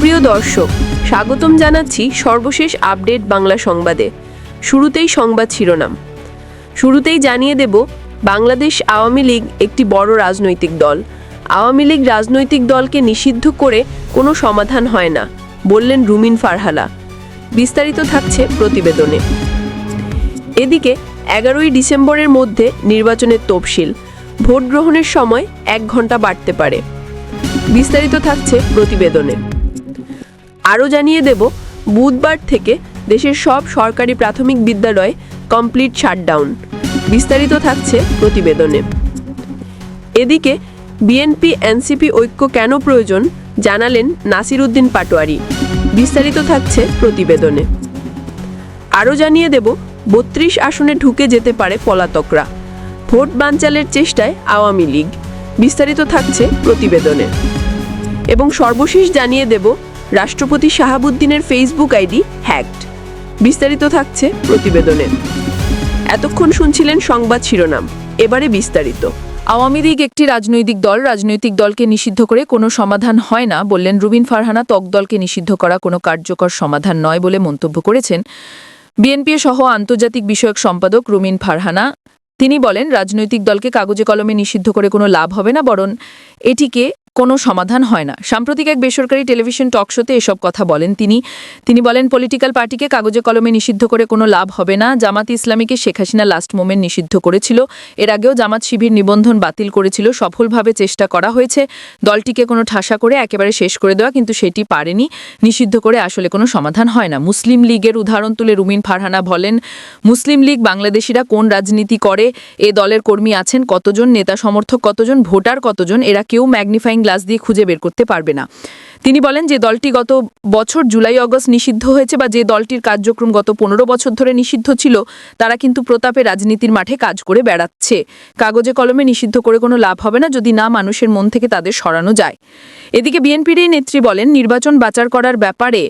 সুপ্রিয় দর্শক, স্বাগতম জানাচ্ছি সর্বশেষ আপডেট বাংলা সংবাদে। শুরুতেই সংবাদ শিরোনাম। শুরুতেই জানিয়ে দেব, বাংলাদেশ আওয়ামী লীগ একটি বড় রাজনৈতিক দল। আওয়ামী লীগ রাজনৈতিক দলকে নিষিদ্ধ করে কোনো সমাধান হয় না, বললেন রুমিন ফারহালা। বিস্তারিত থাকছে প্রতিবেদনে। এদিকে, এগারোই ডিসেম্বরের মধ্যে নির্বাচনের তফসিল ভোট গ্রহণের সময় এক ঘণ্টা বাড়তে পারে। বিস্তারিত থাকছে প্রতিবেদনে। আরও জানিয়ে দেব, বুধবার থেকে দেশের সব সরকারি প্রাথমিক বিদ্যালয় কমপ্লিট শাটডাউন। বিস্তারিত থাকছে প্রতিবেদনে। এদিকে, বিএনপি, এনসিপি ঐক্য কেন প্রয়োজন জানালেন নাসির উদ্দিন পাটোয়ারি। বিস্তারিত থাকছে প্রতিবেদনে। আরও জানিয়ে দেব, বত্রিশ আসনে ঢুকে যেতে পারে পলাতকরা। ভোট বানচালের চেষ্টায় আওয়ামী লীগ। বিস্তারিত থাকছে প্রতিবেদনে। এবং সর্বশেষ জানিয়ে দেব রাষ্ট্রপতি শাহাবুদ্দিনের ফেসবুক আইডি হ্যাকড। বিস্তারিত থাকছে প্রতিবেদনে। এতক্ষণ শুনছিলেন সংবাদ শিরোনাম। এবারে বিস্তারিত। আওয়ামী লীগ একটি রাজনৈতিক দল, রাজনৈতিক দলকে নিষিদ্ধ করে কোনো সমাধান হয় না বললেন রুবিন ফারহানা, ত্বক দলকে নিষিদ্ধ করা কোনো কার্যকর সমাধান নয় বলে মন্তব্য করেছেন বিএনপি সহ আন্তর্জাতিক বিষয়ক সম্পাদক রুমিন ফারহানা। তিনি বলেন, রাজনৈতিক দলকে কাগজে কলমে নিষিদ্ধ করে কোনো লাভ হবে না, বরং এটিকে কোনো সমাধান হয় না। সাম্প্রতিক এক বেসরকারি টেলিভিশন টক শোতে এসব কথা বলেন তিনি। তিনি বলেন, পলিটিক্যাল পার্টিকে কাগজে কলমে নিষিদ্ধ করে কোনো লাভ হবে না। জামাত ইসলামীকে শেখ হাসিনা লাস্ট মোমেন্ট নিষিদ্ধ করেছিল। এর আগেও জামাত শিবির নিবন্ধন বাতিল করেছিল। সফলভাবে চেষ্টা করা হয়েছে। দলটিকে কোনো ঠাসা করে একেবারে শেষ করে দেওয়া, কিন্তু সেটি পারেনি। নিষিদ্ধ করে আসলে কোনো সমাধান হয় না। মুসলিম লীগের উদাহরণ তুলে রুমিন ফারহানা বলেন, মুসলিম লীগ বাংলাদেশিরা কোন রাজনীতি করে? এ দলের কর্মী আছেন কতজন? নেতা সমর্থক কতজন? ভোটার কতজন? এরা কেউ ম্যাগনিফাইং গ্লাস দিয়ে খুঁজে বের করতে পারবে না। তিনি বলেন যে দলটি গত বছর জুলাই, অগস্ট নিষিদ্ধ হয়েছে বা যে দলটির কার্যক্রম গত পনেরো বছর ধরে নিষিদ্ধ ছিল, তারা কিন্তু প্রতাপে রাজনীতির মাঠে কাজ করে বেড়াচ্ছে। কাগজে কলমে নিষিদ্ধ করে কোনো লাভ হবে না যদি না মানুষের মন থেকে তাদের সরানো যায়। এদিকে বিএনপির এই নেত্রী বলেন, নির্বাচন বাচার করার ব্যাপারে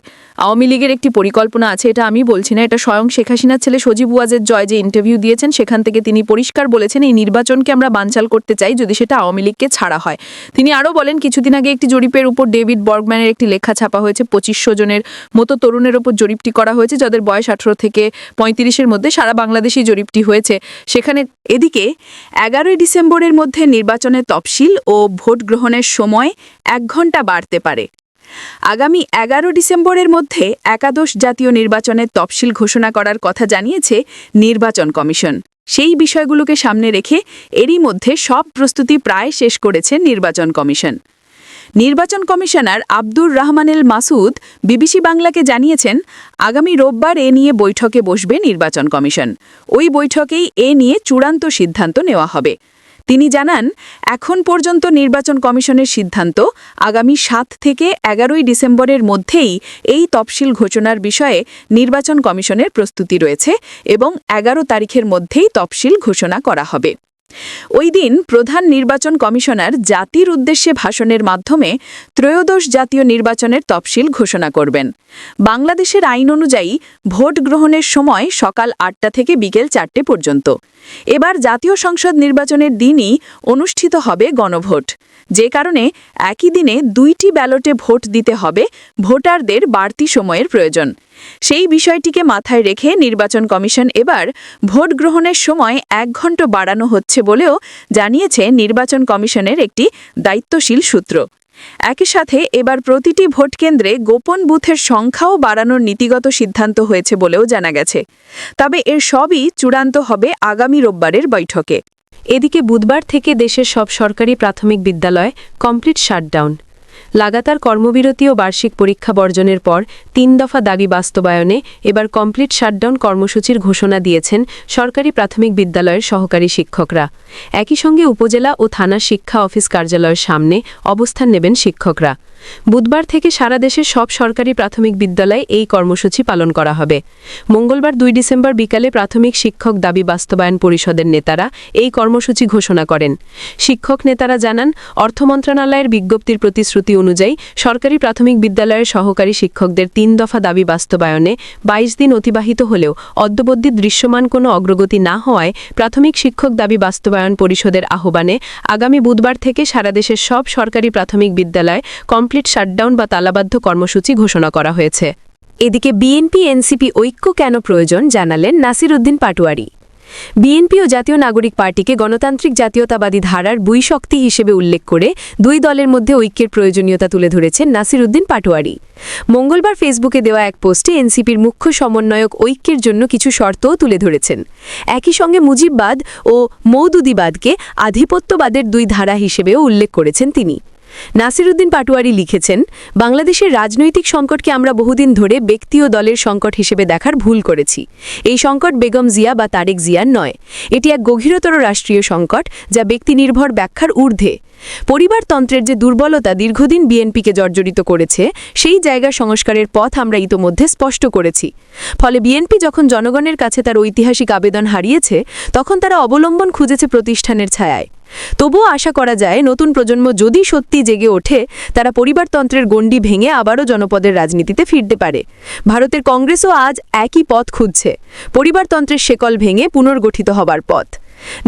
আওয়ামী লীগের একটি পরিকল্পনা আছে, এটা আমি বলছি না, এটা স্বয়ং শেখ হাসিনার ছেলে সজীব ওয়াজের জয় যে ইন্টারভিউ দিয়েছেন, সেখান থেকে তিনি পরিষ্কার বলেছেন, এই নির্বাচনকে আমরা বানচাল করতে চাই যদি সেটা আওয়ামী লীগকে ছাড়া হয়। তিনি আরও বলেন, কিছুদিন আগে একটি জরিপের উপর ডেভিড বর্গম্যানের একটি লেখা ছাপা হয়েছে। পঁচিশশো জনের মতো তরুণের ওপর জরিপটি করা হয়েছে, যাদের বয়স আঠারো থেকে পঁয়ত্রিশের মধ্যে সারা বাংলাদেশেই জরিপটি হয়েছে। সেখানে এদিকে এগারোই ডিসেম্বরের মধ্যে নির্বাচনের তফসিল ও ভোট গ্রহণের সময় এক ঘণ্টা বাড়তে পারে। আগামী এগারো ডিসেম্বরের মধ্যে একাদশ জাতীয় নির্বাচনের তফসিল ঘোষণা করার কথা জানিয়েছে নির্বাচন কমিশন। সেই বিষয়গুলোকে সামনে রেখে এরই মধ্যে সব প্রস্তুতি প্রায় শেষ করেছে নির্বাচন কমিশন। নির্বাচন কমিশনার আব্দুর রহমানেল মাসুদ বিবিসি বাংলাকে জানিয়েছেন, আগামী রোববার এ নিয়ে বৈঠকে বসবে নির্বাচন কমিশন। ওই বৈঠকেই এ নিয়ে চূড়ান্ত সিদ্ধান্ত নেওয়া হবে। তিনি জানান, এখন পর্যন্ত নির্বাচন কমিশনের সিদ্ধান্ত আগামী সাত থেকে এগারোই ডিসেম্বরের মধ্যেই এই তফসিল ঘোষণার বিষয়ে নির্বাচন কমিশনের প্রস্তুতি রয়েছে এবং এগারো তারিখের মধ্যেই তফসিল ঘোষণা করা হবে। ওই দিন প্রধান নির্বাচন কমিশনার জাতির উদ্দেশ্যে ভাষণের মাধ্যমে ত্রয়োদশ জাতীয় নির্বাচনের তফসিল ঘোষণা করবেন। বাংলাদেশের আইন অনুযায়ী ভোট গ্রহণের সময় সকাল আটটা থেকে বিকেল চারটে পর্যন্ত। এবার জাতীয় সংসদ নির্বাচনের দিনই অনুষ্ঠিত হবে গণভোট। যে কারণে একই দিনে দুইটি ব্যালটে ভোট দিতে হবে, ভোটারদের বাড়তি সময়ের প্রয়োজন। সেই বিষয়টিকে মাথায় রেখে নির্বাচন কমিশন এবার ভোট গ্রহণের সময় এক ঘণ্টা বাড়ানো হচ্ছে বলেও জানিয়েছে নির্বাচন কমিশনের একটি দায়িত্বশীল সূত্র। একই সাথে এবার প্রতিটি ভোট কেন্দ্রে গোপন বুথের সংখ্যাও বাড়ানোর নীতিগত সিদ্ধান্ত হয়েছে বলেও জানা গেছে। তবে এর সবই চূড়ান্ত হবে আগামী রোববারের বৈঠকে। এদিকে বুধবার থেকে দেশের সব সরকারি প্রাথমিক বিদ্যালয় কমপ্লিট শাটডাউন। লাগাতার কর্মবিরতি ও বার্ষিক পরীক্ষা বর্জনের পর তিন দফা দাবি বাস্তবায়নে এবার কমপ্লিট শাটডাউন কর্মসূচির ঘোষণা দিয়েছেন সরকারি প্রাথমিক বিদ্যালয়ের সহকারী শিক্ষকরা। একই সঙ্গে উপজেলা ও থানা শিক্ষা অফিস কার্যালয়ের সামনে অবস্থান নেবেন শিক্ষকরা। বুধবার থেকে সারা দেশের সব সরকারি প্রাথমিক বিদ্যালয়ে এই কর্মসূচি পালন করা হবে। মঙ্গলবার দুই ডিসেম্বর বিকালে প্রাথমিক শিক্ষক দাবি বাস্তবায়ন পরিষদের নেতারা এই কর্মসূচি ঘোষণা করেন। শিক্ষক নেতারা জানান, অর্থ মন্ত্রণালয়ের বিজ্ঞপ্তির প্রতিশ্রুতি অনুযায়ী সরকারি প্রাথমিক বিদ্যালয়ের সহকারী শিক্ষকদের তিন দফা দাবি বাস্তবায়নে ২২ দিন অতিবাহিত হলেও অদ্যবধি দৃশ্যমান কোনো অগ্রগতি না হওয়ায় প্রাথমিক শিক্ষক দাবি বাস্তবায়ন পরিষদের আহ্বানে আগামী বুধবার থেকে সারা দেশের সব সরকারি প্রাথমিক বিদ্যালয় কমপ্লিট কমপ্লিট শাটডাউন বা তালাবাধ্য কর্মসূচি ঘোষণা করা হয়েছে। এদিকে বিএনপি, এনসিপি ঐক্য কেন প্রয়োজন জানালেন নাসির উদ্দিন পাটোয়ারি। বিএনপি ও জাতীয় নাগরিক পার্টিকে গণতান্ত্রিক জাতীয়তাবাদী ধারার বুই শক্তি হিসেবে উল্লেখ করে দুই দলের মধ্যে ঐক্যের প্রয়োজনীয়তা তুলে ধরেছেন নাসির উদ্দিন পাটোয়ারি। মঙ্গলবার ফেসবুকে দেওয়া এক পোস্টে এনসিপির মুখ্য সমন্বয়ক ঐক্যের জন্য কিছু শর্তও তুলে ধরেছেন। একই সঙ্গে মুজিববাদ ও মৌদুদিবাদকে আধিপত্যবাদের দুই ধারা হিসেবেও উল্লেখ করেছেন তিনি। নাসিরুদ্দিন পাটোয়ারি লিখেছেন, বাংলাদেশের রাজনৈতিক সংকটকে আমরা বহুদিন ধরে ব্যক্তি ও দলের সংকট হিসেবে দেখার ভুল করেছি। এই সংকট বেগম জিয়া বা তারেক জিয়ার নয়। এটি এক গভীরতর রাষ্ট্রীয় সংকট যা ব্যক্তি নির্ভর ব্যাখ্যার ঊর্ধ্বে। পরিবারতন্ত্রের যে দুর্বলতা দীর্ঘদিন বিএনপিকে জর্জরিত করেছে, সেই জায়গা সংস্কারের পথ আমরা ইতোমধ্যে স্পষ্ট করেছি। ফলে বিএনপি যখন জনগণের কাছে তার ঐতিহাসিক আবেদন হারিয়েছে, তখন তারা অবলম্বন খুঁজেছে প্রতিষ্ঠানের ছায়ায়। তবুও আশা করা যায় নতুন প্রজন্ম যদি সত্যি জেগে ওঠে, তারা পরিবারতন্ত্রের গণ্ডি ভেঙে আবারও জনপদের রাজনীতিতে ফিরতে পারে। ভারতের কংগ্রেসও আজ একই পথ খুঁজছে। পরিবারতন্ত্রের শেকল ভেঙে পুনর্গঠিত হবার পথ।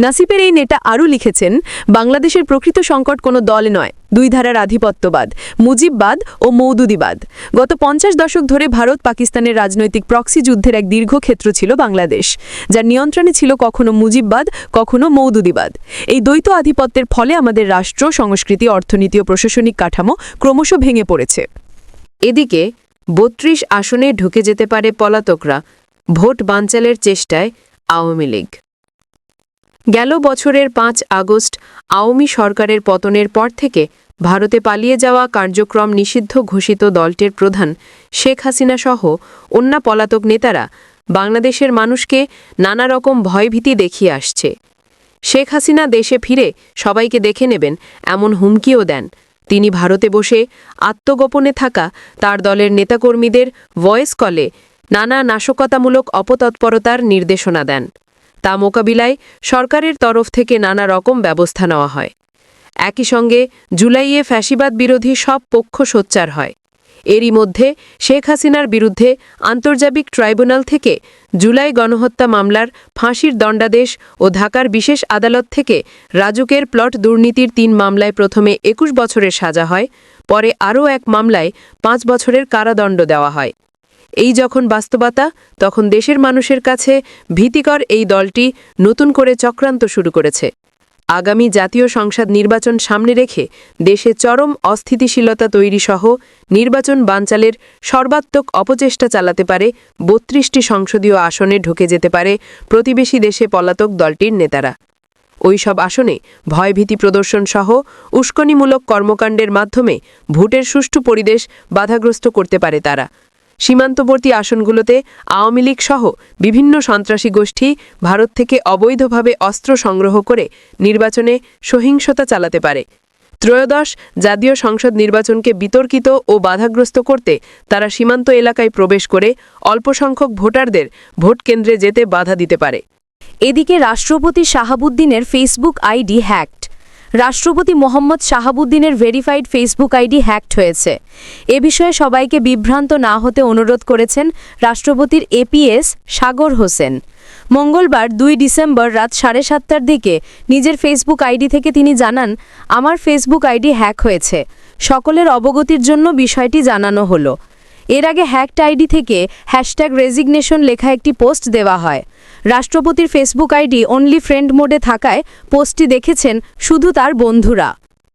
নাসিপের এই নেতা আরও লিখেছেন, বাংলাদেশের প্রকৃত সংকট কোনো দল নয়, দুই ধারার আধিপত্যবাদ, মুজিববাদ ও মৌদুদিবাদ গত পঞ্চাশ দশক ধরে ভারত পাকিস্তানের রাজনৈতিক প্রক্সি যুদ্ধের এক দীর্ঘ ক্ষেত্র ছিল বাংলাদেশ, যার নিয়ন্ত্রণে ছিল কখনো মুজিববাদ, কখনো মৌদুদিবাদ এই দ্বৈত আধিপত্যের ফলে আমাদের রাষ্ট্র, সংস্কৃতি, অর্থনীতি ও প্রশাসনিক কাঠামো ক্রমশ ভেঙে পড়েছে। এদিকে বত্রিশ আসনে ঢুকে যেতে পারে পলাতকরা, ভোট বাঞ্চালের চেষ্টায় আওয়ামী লীগ। গেল বছরের পাঁচ আগস্ট আওয়ামী সরকারের পতনের পর থেকে ভারতে পালিয়ে যাওয়া কার্যক্রম নিষিদ্ধ ঘোষিত দলটির প্রধান শেখ হাসিনা সহ অন্য পলাতক নেতারা বাংলাদেশের মানুষকে নানা রকম ভয়ভীতি দেখিয়ে আসছে। শেখ হাসিনা দেশে ফিরে সবাইকে দেখে নেবেন এমন হুমকিও দেন। তিনি ভারতে বসে আত্মগোপনে থাকা তার দলের নেতাকর্মীদের ভয়েস কলে নানা নাশকতামূলক অপতৎপরতার নির্দেশনা দেন। তা মোকাবিলায় সরকারের তরফ থেকে নানা রকম ব্যবস্থা নেওয়া হয়। একই সঙ্গে জুলাইয়ে ফ্যাসিবাদ বিরোধী সব পক্ষ সোচ্চার হয়। এরই মধ্যে শেখ হাসিনার বিরুদ্ধে আন্তর্জাতিক ট্রাইব্যুনাল থেকে জুলাই গণহত্যা মামলার ফাঁসির দণ্ডাদেশ ও ঢাকার বিশেষ আদালত থেকে রাজুকের প্লট দুর্নীতির তিন মামলায় প্রথমে একুশ বছরের সাজা হয়, পরে আরও এক মামলায় পাঁচ বছরের কারাদণ্ড দেওয়া হয়। এই যখন বাস্তবতা, তখন দেশের মানুষের কাছে ভীতিকর এই দলটি নতুন করে চক্রান্ত শুরু করেছে। আগামী জাতীয় সংসদ নির্বাচন সামনে রেখে দেশে চরম অস্থিতিশীলতা তৈরি সহ নির্বাচন বানচালের সর্বাত্মক অপচেষ্টা চালাতে পারে বত্রিশটি সংসদীয় আসনে ঢুকে যেতে পারে প্রতিবেশী দেশে পলাতক দলটির নেতারা। ওইসব আসনে ভয়ভীতি প্রদর্শন সহ উস্কনিমূলক কর্মকাণ্ডের মাধ্যমে ভোটের সুষ্ঠু পরিবেশ বাধাগ্রস্ত করতে পারে তারা। সীমান্তবর্তী আসনগুলোতে আওয়ামী লীগ সহ বিভিন্ন সন্ত্রাসী গোষ্ঠী ভারত থেকে অবৈধভাবে অস্ত্র সংগ্রহ করে নির্বাচনে সহিংসতা চালাতে পারে। ত্রয়োদশ জাতীয় সংসদ নির্বাচনকে বিতর্কিত ও বাধাগ্রস্ত করতে তারা সীমান্ত এলাকায় প্রবেশ করে অল্পসংখ্যক ভোটারদের ভোট কেন্দ্রে যেতে বাধা দিতে পারে। এদিকে রাষ্ট্রপতি শাহাবুদ্দিনের ফেসবুক আইডি হ্যাকড রাষ্ট্রপতি মোহাম্মদ শাহাবুদ্দিনের ভেরিফাইড ফেসবুক আইডি হ্যাকড হয়েছে। এ বিষয়ে সবাইকে বিভ্রান্ত না হতে অনুরোধ করেছেন রাষ্ট্রপতির এপিএস সাগর হোসেন। মঙ্গলবার দুই ডিসেম্বর রাত সাড়ে সাতটার দিকে নিজের ফেসবুক আইডি থেকে তিনি জানান, আমার ফেসবুক আইডি হ্যাক হয়েছে। সকলের অবগতির জন্য বিষয়টি জানানো হলো। এর আগে হ্যাকড আইডি থেকে হ্যাশট্যাগ রেজিগনেশন লেখা একটি পোস্ট দেওয়া হয়। রাষ্ট্রপতির ফেসবুক আইডি অনলি ফ্রেন্ড মোডে থাকায় পোস্টটি দেখেছেন শুধু তার বন্ধুরা।